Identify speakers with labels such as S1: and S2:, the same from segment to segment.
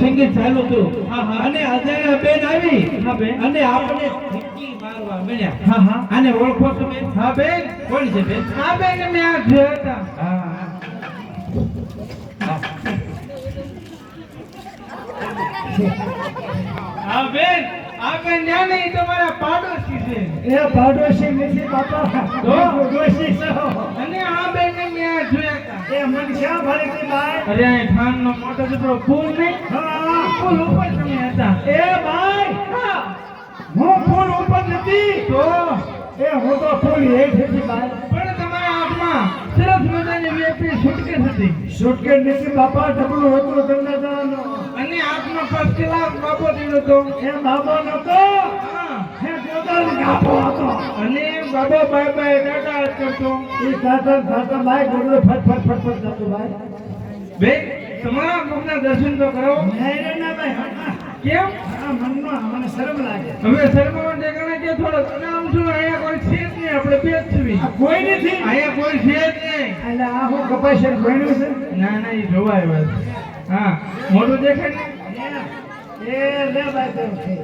S1: સંગીત ચાલુ હતું. અને અજય બેન
S2: આ જોયા ન્યા નહીં તમારા પાડોશી છે
S3: એ પાડોશી નથી
S2: અને આ બેન મેં જોયા
S3: એ મન શ્યામ છે ભાઈ
S2: અરે આ ઠાણ નો મોટો દીકરો ફૂલ નહીં?
S3: હા.
S2: ફૂલ ઉપર તમે હતા.
S3: એ બાઈ
S2: હા.
S3: ફૂલ ઉપર નથી.
S2: તો?
S3: એ હું તો ફૂલ હેઠ હતી ભાઈ
S2: પણ તમારા હાથમાં સરસ મજાની વેપી સુટકેસ હતી.
S3: સુટકેસ નથી બાપા ડબલું હતું તમને જવાનો
S2: અને હાથમાં ફર્સ્ટ ક્લાસ બાબો દીધો તો
S3: એ બાબો નતો
S2: હા.
S3: હે ગોદલ ગાભો હતો.
S2: બાય ટાટા કરતો
S3: એ ફટ ફટ ફટ ફટ જતો બાઈ
S2: બે તમારા ભગના દર્શન તો કરો.
S3: નહીં ના બાઈ
S2: કેમ?
S3: આ મનમાં મને શરમ લાગે.
S2: હવે શર્માવા કણે કે થોડો અને આમ શું અહીંયા કોઈ છે જ નહીં આપણે બે જ છીએ.
S3: કોઈ નથી.
S2: અહીંયા કોઈ છે જ નહીં.
S3: એટલે આ હું ભણ્યું છે.
S2: ના ના એ બસ હા મોટું દેખાય ને?
S3: એ લે ભાઈ તો છે.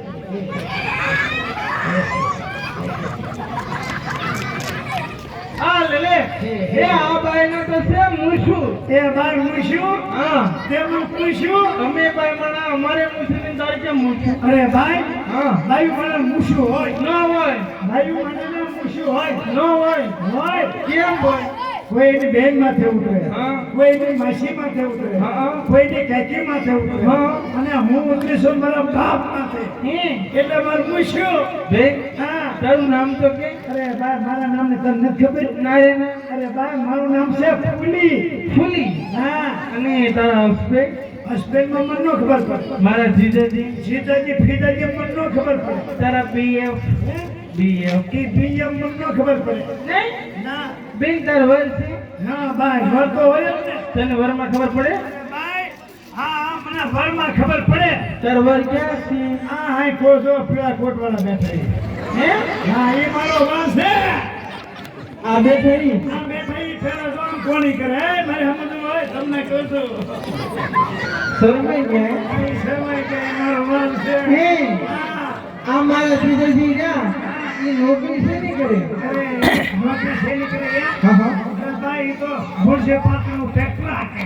S2: હા લે લે એ આ બાઈનો તો છે મુશુ
S3: એ બાઈ મુશુ
S2: હા.
S3: તેનું પૂછ્યું
S2: અમે ભાઈ મણા અમારે મૂછું ને તારે કેમ મૂછું.
S3: અરે ભાઈ
S2: હા.
S3: ભાઈ મને મુશુ હોય.
S2: ન હોય.
S3: ભાઈ મને મુશુ હોય.
S2: ન હોય.
S3: હોય.
S2: કેમ હોય?
S3: કોઈ એની બેન માથે ઉતરે
S2: હા.
S3: કોઈ એની માસી માથે ઉતરે
S2: હા.
S3: કોઈ એની કાકી માથે ઉતરે.
S2: હા.
S3: અને હું ઉતરીશું મારા બાપ માથે.
S2: હે.
S3: એટલે મારું પૂછ્યો
S2: બે?
S3: હા.
S2: તારું નામ તો કે?
S3: અરે બા મારા નામને તને નથી ખબર?
S2: ના રે
S3: અરે બા મારું નામ છે ફૂલી.
S2: ફૂલી?
S3: હા.
S2: અને તારા હસબેન્ડ
S3: હસબન્ડમાં મને નો ખબર પડે.
S2: મારા જીજાજી?
S3: જીજાજી ફીજાજી મને નો ખબર પડે.
S2: તારા બીએફ બીએફ
S3: કે બીએફ મને નો ખબર પડે.
S2: નહીં?
S3: ના.
S2: બેન તાર વર છે.
S3: હા ભાઈ વર તો હોય ને.
S2: તને વરમાં ખબર પડે?
S3: ભાઈ હા હા મને વરમાં ખબર પડે.
S2: તાર વર ક્યાં છે?
S3: હા હા કોસો પીળા કોટવાળા બેઠા છે.
S2: હે?
S3: હા એ મારો વાસ છે.
S2: આ બેઠી
S3: આ બેઠા ઈ પેલા જો આમ કરે? મારે સમજવું હોય તમને કહું છું
S2: શરમાઈ ગયા?
S3: આ શરમાઈ કે મારો વાસ છે.
S2: હે? આ મારા જીજાજી જા એ નોકરી છે ને કરે
S3: અરે નોકરી શેની
S2: હા હા.
S3: ભાઈ તો ભુરજે પાટણનું ટ્રેક્ટર હાંકે.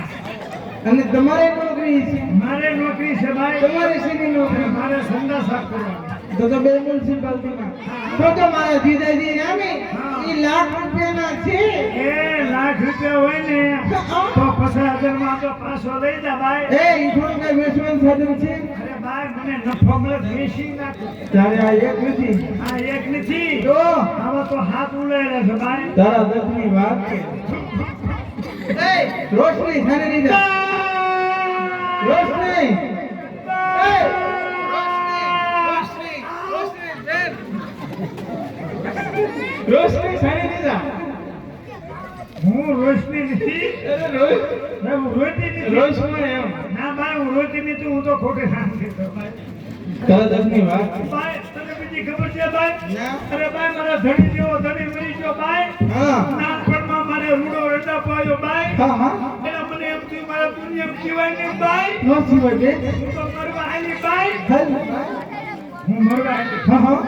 S2: અને તમારે નોકરી છે?
S3: મારે નોકરી છે ભાઈ.
S2: તમારે શેની નોકરી?
S3: મારે સંડા સાફ કરવાની.
S2: તો તો બે મ્યુનિસિપાલિટીમાં. તો તો મારા જીજાજી નામે એ લાખ રૂપિયાના છે.
S3: એ લાખ રૂપિયા હોય ને તો પચાસ હજારમાં તો પાછો લઈ જા ભાઈ.
S2: એ થોડું કઈ વેચવાનું સાધન છે?
S3: અરે ભાઈ મને નફો મળે વેચી નાખો.
S2: તારે આ એક નથી. તો
S3: હાથ ઉડાડ્યા છે ભાઈ.
S2: તારા દસની વાત છે. એ રોશની થાને ની રોશની. એ રોશની નહીં જા
S3: હું રોશની નથી.
S2: અરે
S3: હું નથી.
S2: રોશમાં એમ.
S3: ના ભાઈ હું રોતી નથી હું તો ખોટે ભાઈ.
S2: તારા દસની વાત
S3: ભાઈ ખબર છે ભાઈ? અરે ભાઈ મારા ધણી જેવો ધણી મરી ગયો ભાઈ. નાનપણમાં મારે રૂડો રડા પાયો ભાઈ.
S2: હા હા.
S3: મને એમ થયું મારા પુણ્ય જીવાય નહીં ભાઈ.
S2: નો સિવાય બેન
S3: હું તો મરવા આલી ભાઈ. હું મરવા આલી
S2: હા હા.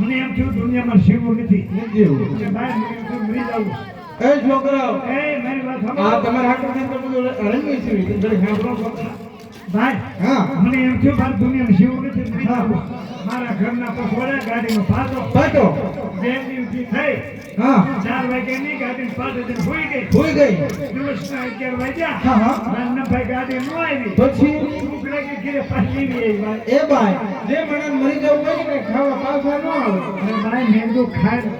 S3: મને એમ થયું દુનિયામાં શિવ નથી.
S2: જેવું
S3: ભાઈ મને એમ થયું મરી જાવું
S2: એ છોકરાઓ.
S3: એ મારી વાત
S2: આ
S3: સાંભળો
S2: તમારા હાથમાં તો બધું રંગી છે. તમે સાંભળો છો?
S3: ભાઈ
S2: હા.
S3: મને એમ થયું મારી દુનિયામાં શિવ નથી મરી ઘરના પછવાડે ગાડીનો
S2: પાટો
S3: બે દિવસથી થઈ
S2: હા.
S3: ચાર વાગ્યાની ગાડી પાટો જઈને હોઈ ગઈ.
S2: હોઈ ગઈ.
S3: દિવસના અગિયાર વાગ્યા.
S2: હા હા.
S3: નાનભાઈ ગાડી ન આવી.
S2: પછી?
S3: ભૂખ લાગી ઘરે પાછી આવી ભાઈ
S2: એ ભાઈ જે મને મરી જવું હોય ને ખાવા પાછા ન આવે.
S3: ભાઈ મેંદુ ખાય.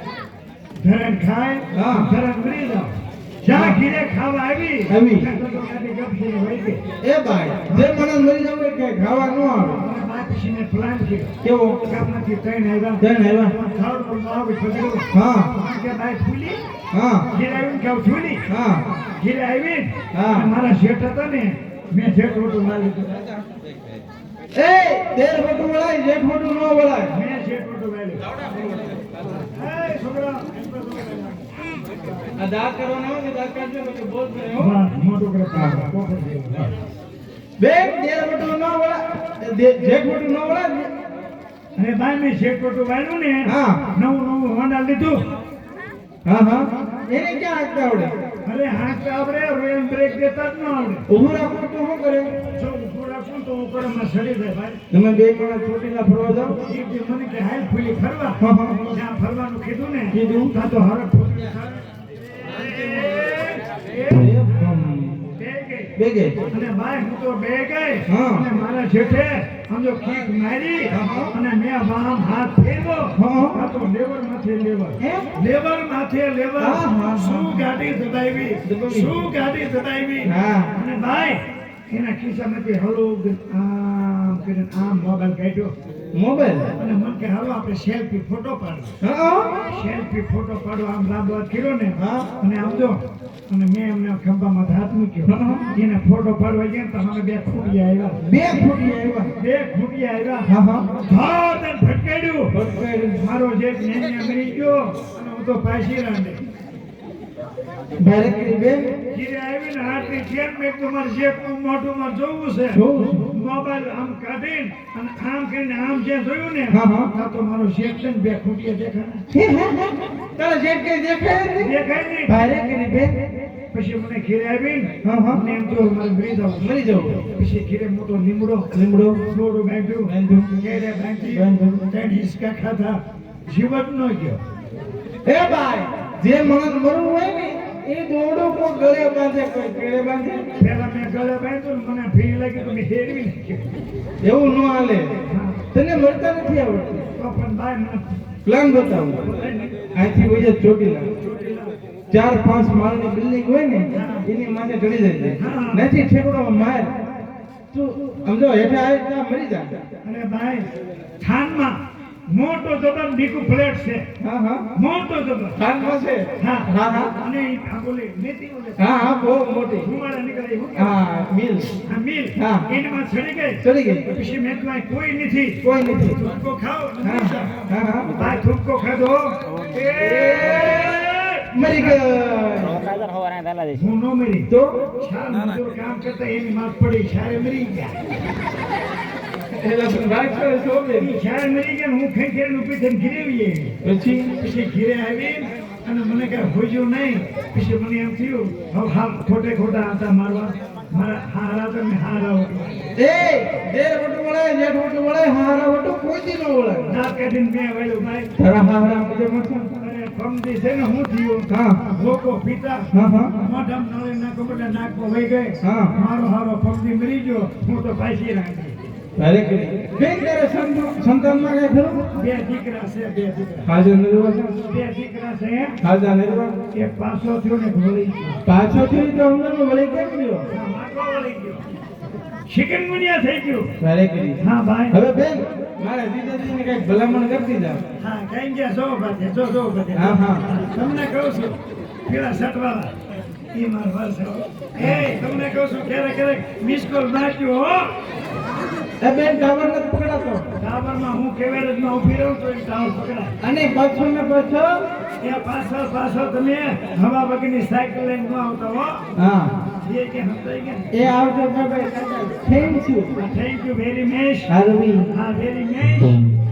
S3: ધરણ ખાય.
S2: હા.
S3: ધરણ મરી જાવ જ્યાં ઘીરે ખાવા આવી
S2: આવી. એ ભાઈ જે મને મરી જવું કે ખાવા ન આવે.
S3: પછીને પ્લાન કર્યો
S2: કેવો?
S3: ગામમાંથી ટ્રેન આવ્યા.
S2: ધન આવ્યા?
S3: ધાવડમાં આવી પકડ્યું.
S2: હા.
S3: કે ભાઈ ફૂલી?
S2: હા.
S3: ઘીરે આવીને કહું ફૂલી?
S2: હા.
S3: ઘીરે આવી
S2: હા.
S3: મારા શેઠ હતા ને મેં શેઠ રોટું ના લીધું.
S2: એ તેર ફોટું વળાય જેઠ ફોટું ન વળાય.
S3: મેં શેઠ રોટું વાળ્યું. એ છોકરા
S2: આ દાંત કરવાના હોય ને દાંત કાઢજો બોલ કરે
S3: મોટું કરે પાછળ, પોપટ જેવું. હા.
S2: બેન દેર બટુ ન વળા. જેઠ બટુ ન વળા
S3: અને ભાઈ મેં શેકપટું વાળ્યું ને
S2: હા.
S3: નવું નવું હોન્ડા લીધું
S2: હા હા. એને ક્યાં હાંકતા આવડે?
S3: અરે હાથ આપણે રેન બ્રેક દેતા જ ન આવડે.
S2: ઊભું રાખો તો શું કરે
S3: જો રાખું તો હમણાં સડી જાય ભાઈ.
S2: તમે બે માણસ ચોટીલા ફરવા જાઓ.
S3: એ જે મને કે હાલ ફૂલી ફરવા.
S2: હા, હા.
S3: જ્યાં ફરવાનું કીધું ને
S2: કીધું.
S3: ત્યાં તો હરખ ફૂલી. બે ગઈ.
S2: બે ગઈ
S3: અને હું તો
S2: બેગે.
S3: અને મારા જેઠે સમજો કીક મારી અને મેં વામ હાથ ફેરવ્યો
S2: હા.
S3: આ તો લેવર માથે લેવર. લેવર માથે લેવર. શું ગાડી દબાવી. શું ગાડી દબાવી અને ભાઈ એના ખિસ્સામાંથી હળવો આમ કરીને આમ મોબાઈલ કાઢ્યો.
S2: મોબાઈલ.
S3: અને મને કે હાલો આપણે સેલ્ફી ફોટો પાડો.
S2: હા
S3: સેલ્ફી ફોટો પાડો આમ લાંબો કર્યો ને
S2: હા.
S3: અને આમ જો અને મેં એમને ખંભામાં હાથ મૂક્યો. એને ફોટો પાડવા ગયા ને તો અમે બે ખૂટિયા આવ્યા.
S2: બે ફૂટી આવ્યા?
S3: બે ખૂટિયા આવ્યા.
S2: હા હા.
S3: હા તને
S2: ભટકાઈ.
S3: મારો જે ન્યાન્યા મરી ગયો અને હું તો પાછી રાંધે.
S2: ડાયરેક્ટલી બે?
S3: ઘીરે આવીને હાથની ચેન મેં કીધું મારે શેકનું મોઢું જોવું છે.
S2: જોવું છે.
S3: મોબાઈલ આમ કાઢીને અને આમ કરીને આમ જે જોયું ને
S2: હા, હા.
S3: તો મારો શેક છે બે
S2: ખૂટીએ દેખાય તારો હે. કઈ દેખાય નહીં.
S3: દેખાય નહીં
S2: ભારે કરી બે
S3: પછી મને ઘેરે આવીને
S2: હા, હા.
S3: મને એમ થયું મારે મરી જાવ
S2: મરી જાવ
S3: પછી ઘેરે મોટો લીમડો
S2: લીમડો
S3: દોડું બાંધ્યું
S2: બાંધ્યું.
S3: ઘેરે બાંધી
S2: બાંધ્યું.
S3: ત્યાં હિસકા ખાધા જીવત ન ગયો
S2: એ ભાઈ જે માણસ મરવું હોય ને એ દોડો કો ગળે બાંધે કોઈ ગળે બાંધે
S3: પેલા મેં ગળે બાંધ્યો મને ભીડ લાગી તો મેં હેરવી નાખ્યો
S2: એવું ન હાલે. તને મળતા નથી આવડતું?
S3: તો પણ ભાઈ મને
S2: પ્લાન બતાવો. અહીંથી વહી ચોટીલા. ચાર પાંચ માળની બિલ્ડિંગ હોય ને એની માથે ચડી જાય. નથી ઠેકડો માર. તું સમજો હેઠા આવે ત્યાં મરી જાય
S3: અને ભાઈ થાનમાં મોટો જબર ડીકુ ફ્લેટ છે.
S2: હા હા.
S3: મોટો જબર.
S2: ખાનમાં છે?
S3: હા.
S2: હા હા.
S3: અને ઈ આ બોલી મેથી બોલે
S2: હા હા બહુ મોટી.
S3: ધુમાડા નીકળે
S2: હા મિલ
S3: હા મિલ
S2: હા.
S3: એનામાં ચડી ગઈ.
S2: ચડી ગઈ.
S3: પછી મેં કીધું કોઈ નથી.
S2: કોઈ નથી.
S3: થૂકો ખાઓ
S2: હા હા
S3: આ થૂકો ખાધો. એ
S2: મરી ગયો.
S3: હું નો મરી.
S2: તો
S3: કામ કરતા એની માર પડી છારે મરી ગયા. ગયા હું ખાઈ ખાઈને ઊભી થઈને ઘરે આવી
S2: પછી?
S3: પછી ઘરે આવી અને મને કઈ હોજ્યું નહીં. પછી મને એમ થયું હવે હા ખોટે ખોટા હતા મારવા. મારા હારા તો હારા વટવા.
S2: એ દેર વટુ વળાય જેઠ વટુ વળાય હારા વટુ કોઈ દી ન વળાય.
S3: દાંત કાઢીને મેં વળ્યું ભાઈ
S2: તારા હારા બધે મથા
S3: અરે ફમદી છે ને હું થયું
S2: હા.
S3: લોકો પિતા.
S2: હા હા.
S3: મોઢામાં નળી નાખો બધા નાકમાં વહી ગઈ.
S2: હા.
S3: મારો હારો ફમદી મરી ગયો. હું તો પાછી રાખી.
S2: ભારે કરી તારે સંતાનમાં કઈ ખરું?
S3: બે દીકરા છે બે દીકરા.
S2: હાજર નિર્વા છે?
S3: બે દીકરા છે
S2: હાજર નિર્વા
S3: એક પાછો થયો ને એક
S2: પાછો થી તો અંદરનો વળી કેમ ગયો?
S3: આ વળી ગયો. ચિકનગુનિયા થઈ ગયું.
S2: ભારે
S3: હા ભાઈ.
S2: હવે બેન મારે દીદાજીને કંઈક ભલામણ કરતી જા
S3: હા કઈ ગયા જો બધે જો જો
S2: હા, હા.
S3: તમને કહું છું પેલા સટવાળા એ માર વર્ષ એ તમને કહું છું ક્યારેક ક્યારેક મિસ કોલ નાખ્યો હો.
S2: બેન ટાવર નથી પકડાતો.
S3: ટાવરમાં હું કેવેરેજમાં ઊભી રહું તો એ ટાવર પકડાય.
S2: અને પાછળ? ને પાછો
S3: એ પાછળ પાછળ તમે હવા વગરની સાયકલ લઈને ન આવતા હો.
S2: હા.
S3: એ કે
S2: એ આવજો ભાઈ thank you.
S3: Thank you very much.
S2: હારવી
S3: હા વેરી મચ.